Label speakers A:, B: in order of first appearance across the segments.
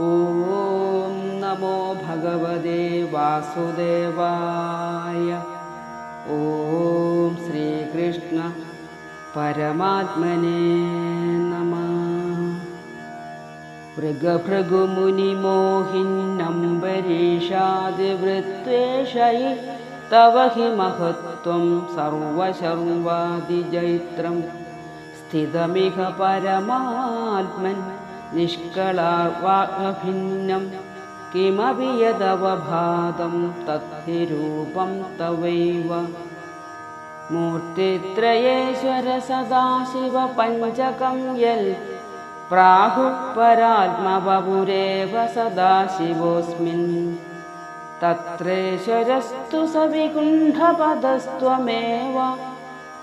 A: ॐ नमो भगवते वासुदेवाय। ॐ श्रीकृष्ण परमात्मने नमः। मृगभृगुमुनिमोहिन्नम्बरीषादिवृत्वेषयि तव हि महत्त्वं सर्वशर्वादिजैत्रं स्थितमिह परमात्मन् निष्कलार्वाभिन्नं किमपि यदवभातं तद्धि रूपं तवैव। मूर्तित्रयेश्वर सदाशिवपञ्चकं यल् प्राहुः परात्मबपुरेव सदाशिवोऽस्मिन्। तत्रेश्वरस्तु सविकुण्ठपदस्त्वमेव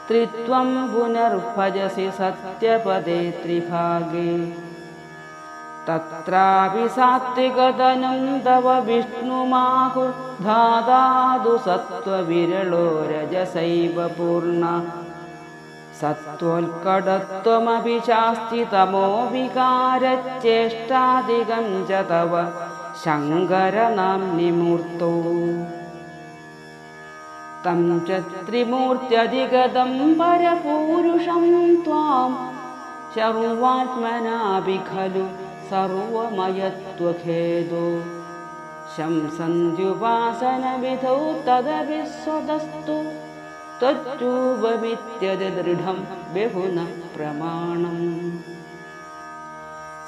A: त्रित्वं पुनर्भजसि सत्यपदे त्रिभागे तत्रापि सात्विकतनं तव विष्णुमाहुर्धादादु सत्त्वविरलो रजसैव पूर्ण। सत्त्वोत्कटत्वमपि चास्ति तमो विकारच्चेष्टादिकं च तव शङ्करनाम्नि मूर्तौ तं च त्रिमूर्त्यधिगतं परपूरुषं त्वां सर्वात्मनापि खलु सर्वमयत्वखेदो। शंसन्त्युपासनविधौ तदपि स्वतस्तु त्वच्चूपमित्यदृढं बहुनः प्रमाणम्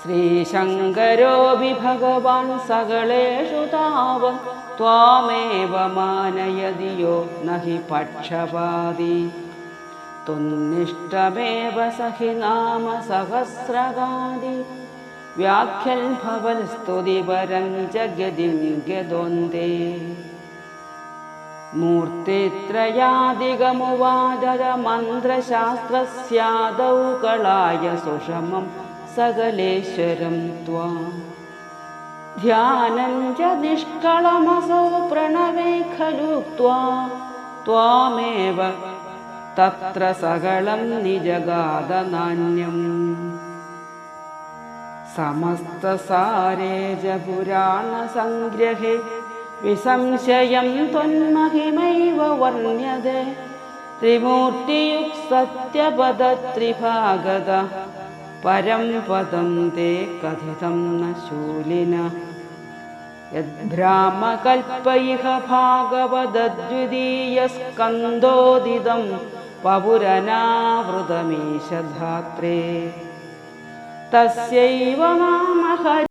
A: श्रीशङ्करोऽपि भगवान् सकलेषु तावत् त्वामेव मानयदि यो न हि पक्षपादी। तुन्निष्टमेव स हि नाम सहस्रगादि व्याख्यल्भवल्स्तुतिपरं जगदिं गदोन्दे मूर्तित्रयादिगमुवादरमन्त्रशास्त्रस्यादौ कलाय सुषमं सकलेश्वरं त्वा। ध्यानं च निष्कळमसौ प्रणवे खलु त्वा। त्वामेव तत्र सकलं निजगादनान्यम् समस्तसारे च पुराणसङ्ग्रहे विसंशयं त्वन्महिमैव वर्ण्यते त्रिमूर्तियुक्सत्यपदत्रिभागद परं पदं ते कथितं न शूलिन। यद्भ्रामकल्पैह भागवदद्वितीयस्कन्दोदितं पपुरनावृतमीशधात्रे तस्यैव मामहरि